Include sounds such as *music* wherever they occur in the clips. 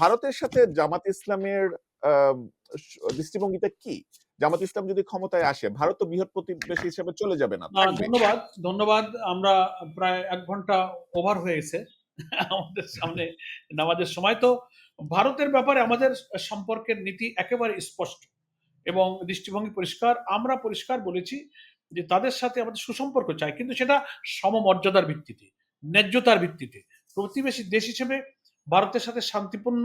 ভারতের সাথে জামাত ইসলামের দৃষ্টিভঙ্গিটা কি? জামাত ইসলাম যদি ক্ষমতায় আসে ভারত তো বৃহৎ প্রতিবেশী হিসেবে চলে যাবে না ধন্যবাদ ধন্যবাদ আমরা প্রায় এক ঘণ্টা ওভার হয়ে গেছে আমাদের সামনে নামাজের সময়। তো ভারতের ব্যাপারে আমাদের সম্পর্কের নীতি একেবারে স্পষ্ট এবং দৃষ্টিভঙ্গি পরিষ্কার। আমরা পরিষ্কার বলেছি যে তাদের সাথে আমাদের সুসম্পর্ক চাই কিন্তু সেটা সমমর্যাদার ভিত্তিতে ন্যায্যতার ভিত্তিতে। প্রতিবেশী দেশ হিসেবে ভারতের সাথে শান্তিপূর্ণ,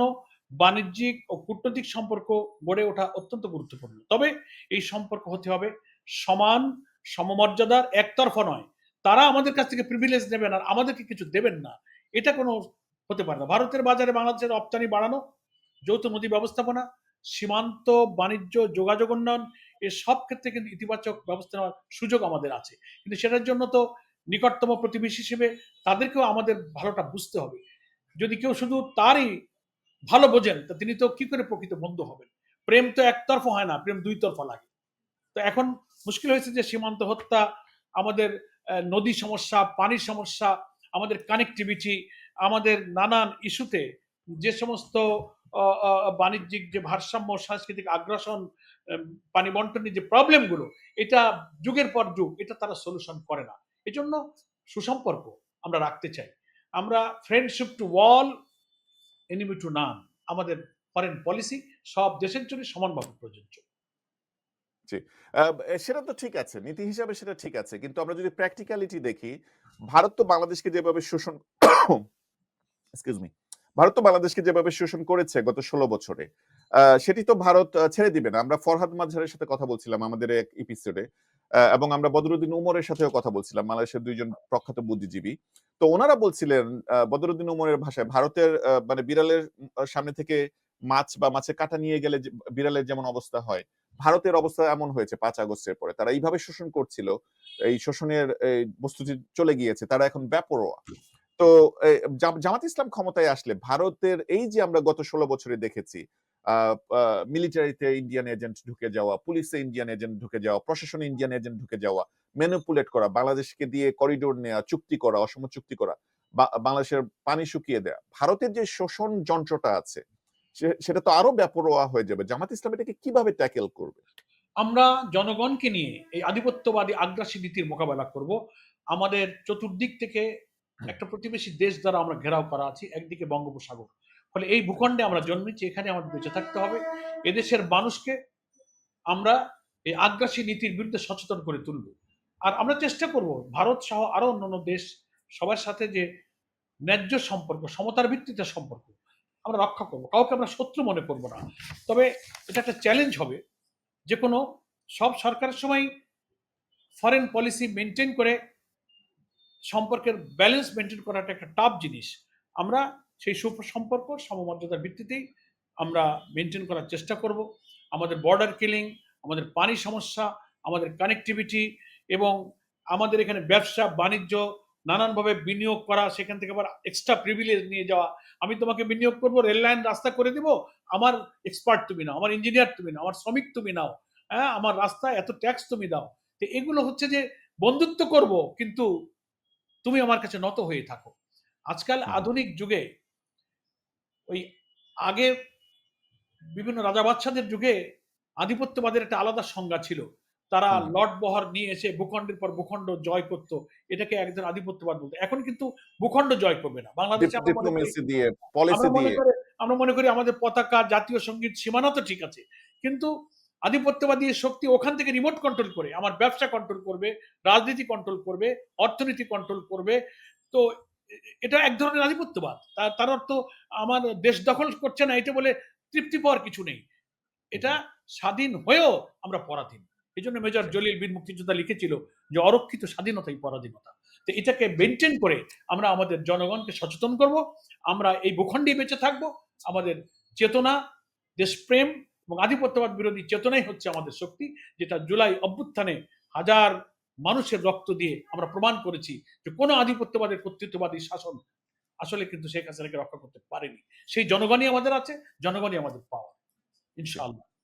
বাণিজ্যিক ও কূটনৈতিক সম্পর্ক গড়ে ওঠা অত্যন্ত গুরুত্বপূর্ণ। তবে এই সম্পর্ক হতে হবে সমান, সমমর্যাদার, একতরফা নয়। তারা আমাদের কাছ থেকে প্রিভিলেজ নেবেন আর আমাদেরকে কিছু দেবেন না। এটা কোনো হতে পারে না। ভারতের বাজারে বাংলাদেশের রপ্তানি বাড়ানো, যৌথ নদী ব্যবস্থাপনা, সীমান্ত বাণিজ্য, যোগাযোগ উন্নয়ন, এ সব ক্ষেত্রে কিন্তু ইতিবাচক ব্যবস্থা নেওয়ার সুযোগ আমাদের আছে। কিন্তু সেটার জন্য তো নিকটতম প্রতিবেশী হিসেবে তাদেরকেও আমাদের ভালোটা বুঝতে হবে। যদি কেউ শুধু তারই ভালো বোঝেন, তা তিনি তো কি করে প্রকৃত বন্ধু হবেন? প্রেম তো একতরফা হয় না, প্রেম দুই তরফা লাগে। তো এখন মুশকিল হয়েছে যে সীমান্ত হত্যা, আমাদের নদী সমস্যা, পানির সমস্যা, আমাদের কানেক্টিভিটি আমাদের নানান ইস্যুতে যে সমস্ত বাণিজ্যিক যে ভারসাম্য, সাংস্কৃতিক আগ্রাসন পানি বন্টনের যে প্রবলেমগুলো এটা যুগের পর যুগ, এটা তারা সলিউশন করে না। এজন্য সুসম্পর্ক আমরা রাখতে চাই। আমরা friendship to all enemy to none আমাদের ফরেন পলিসি সব দেশের জন্য সমানভাবে প্রযোজ্য। জি। সেটা তো ঠিক আছে, নীতি হিসাবে সেটা ঠিক আছে, কিন্তু আমরা যদি প্র্যাকটিক্যালিটি দেখি, ভারত তো বাংলাদেশকে যেভাবে শোষণ *coughs* এক্সকিউজ মি ভারত তো বাংলাদেশকে যেভাবে শোষণ করেছে গত ষোলো বছরে সেটি তো ভারত ছেড়ে দিবে না। আমরা ফরহাদ মাঝারের সাথে কথা বলছিলাম, আমাদের এক এপিসোডে এবং আমরা বদরুদ্দিন উমরের সাথেও কথা বলছিলাম, বাংলাদেশের দুইজন প্রখ্যাত বুদ্ধিজীবী। তো ওনারা বলছিলেন বদরুদ্দিন উমরের ভাষায়, ভারতের মানে বিড়ালের সামনে থেকে মাছ বা মাছের কাটা নিয়ে গেলে বিড়ালের যেমন অবস্থা হয়, ভারতের অবস্থা এমন হয়েছে পাঁচ আগস্টের পরে। তারা এইভাবে শোষণ করছিল, এই শোষণের বস্তুটি চলে গিয়েছে, তারা এখন ব্যাপরোয়া। তো জামাত ইসলাম ক্ষমতায় আসলে ভারতের এই যে আমরা গত ষোলো বছরে দেখেছি মিলিটারিতে ইন্ডিয়ান এজেন্ট ঢুকে যাওয়া পুলিশে ইন্ডিয়ান এজেন্ট ঢুকে যাওয়া প্রশাসনে ইন্ডিয়ান এজেন্ট ঢুকে যাওয়া ম্যানিপুলেট করা বাংলাদেশকে দিয়ে করিডোর নেওয়া চুক্তি করা অসম চুক্তি করা বাংলাদেশের পানি শুকিয়ে দেয়া। ভারতের যে শোষণ যন্ত্রটা আছে সেটা তো আরও ব্যাপরোয়া হয়ে যাবে। জামাত ইসলাম এটাকে কীভাবে ট্যাকেল করবে? আমরা জনগণকে নিয়ে এই আধিপত্যবাদী আগ্রাসী নীতির মোকাবেলা করব। আমাদের চতুর্দিক থেকে একটা প্রতিবেশী দেশ দ্বারা আমরা ঘেরাও করা আছি একদিকে বঙ্গোপসাগর। ফলে এই ভূখণ্ডে আমরা জন্মেছি, এখানে আমাদের বেঁচে থাকতে হবে। এদেশের মানুষকে আমরা এই আগ্রাসী নীতির বিরুদ্ধে সচেতন করে তুলব। আর আমরা চেষ্টা করব, ভারত সহ আরও অন্যান্য দেশ সবার সাথে যে ন্যায্য সম্পর্ক, সমতার ভিত্তিতে সম্পর্ক, আমরা রক্ষা করব। কাউকে আমরা শত্রু মনে করব না। তবে এটা একটা চ্যালেঞ্জ হবে। যে কোনো সব সরকারের সময় ফরেন পলিসি মেনটেন করে, সম্পর্কের ব্যালেন্স মেনটেন করাটা একটা টাফ জিনিস। আমরা সেই সুপ- সম্পর্ক সমমর্যাদার ভিত্তিতেই আমরা মেনটেন করার চেষ্টা করব। আমাদের বর্ডার কিলিং আমাদের পানি সমস্যা আমাদের কানেক্টিভিটি এবং আমাদের এখানে ব্যবসা বাণিজ্য নানানভাবে বিনিয়োগ করা সেখান থেকে আবার এক্সট্রা প্রিভিলেজ নিয়ে যাওয়া। আমি তোমাকে বিনিয়োগ করব রেল লাইন রাস্তা করে দিব আমার এক্সপার্ট তুমি নাও আমার ইঞ্জিনিয়ার তুমি নাও আমার শ্রমিক তুমি নাও হ্যাঁ আমার রাস্তায় এত ট্যাক্স তুমি দাও। তো এগুলো হচ্ছে যে বন্ধুত্ব করব কিন্তু তুমি আমার কাছে নত হয়ে থাকো। আজকাল আধুনিক যুগে ওই আগে বিভিন্ন রাজা বাচ্চাদের যুগে আধিপত্যবাদের একটা আলাদা সংজ্ঞা ছিল। তারা লট বহর নিয়ে এসে ভূখণ্ডের পর ভূখণ্ড জয় করত এটাকে একজন আধিপত্যবাদ বলতো। এখন কিন্তু ভূখণ্ড জয় করবে না। বাংলাদেশে আমরা মনে করি- আমাদের পতাকা জাতীয় সংগীত সীমানা তো ঠিক আছে। কিন্তু আধিপত্যবাদী শক্তি ওখান থেকে রিমোট কন্ট্রোল করে আমার ব্যবসা কন্ট্রোল করবে রাজনীতি কন্ট্রোল করবে অর্থনীতি কন্ট্রোল করবে। তো এটা এক ধরনের আধিপত্যবাদ। তার অর্থ আমার দেশ দখল করছে না এটা বলে তৃপ্তি পাওয়ার কিছু নেই। এটা স্বাধীন হয়েও আমরা পরাধীন। এই জন্য মেজর জলিল বীর মুক্তিযোদ্ধা লিখেছিল যে অরক্ষিত স্বাধীনতাই পরাধীনতা। তো এটাকে মেনটেন করে আমরা আমাদের জনগণকে সচেতন করব আমরা এই ভূখণ্ডে বেঁচে থাকব আমাদের চেতনা দেশপ্রেম এবং আধিপত্যবাদ বিরোধী চেতনাই হচ্ছে আমাদের শক্তি যেটা জুলাই অভ্যুত্থানে হাজার মানুষের রক্ত দিয়ে আমরা প্রমাণ করেছি যে কোনো আধিপত্যবাদের কর্তৃত্ববাদী শাসন আসলে কিন্তু শেখ হাসিনাকে রক্ষা করতে পারেনি। সেই জনগণই আমাদের আছে, জনগণই আমাদের পাওয়া ইনশাআল্লাহ।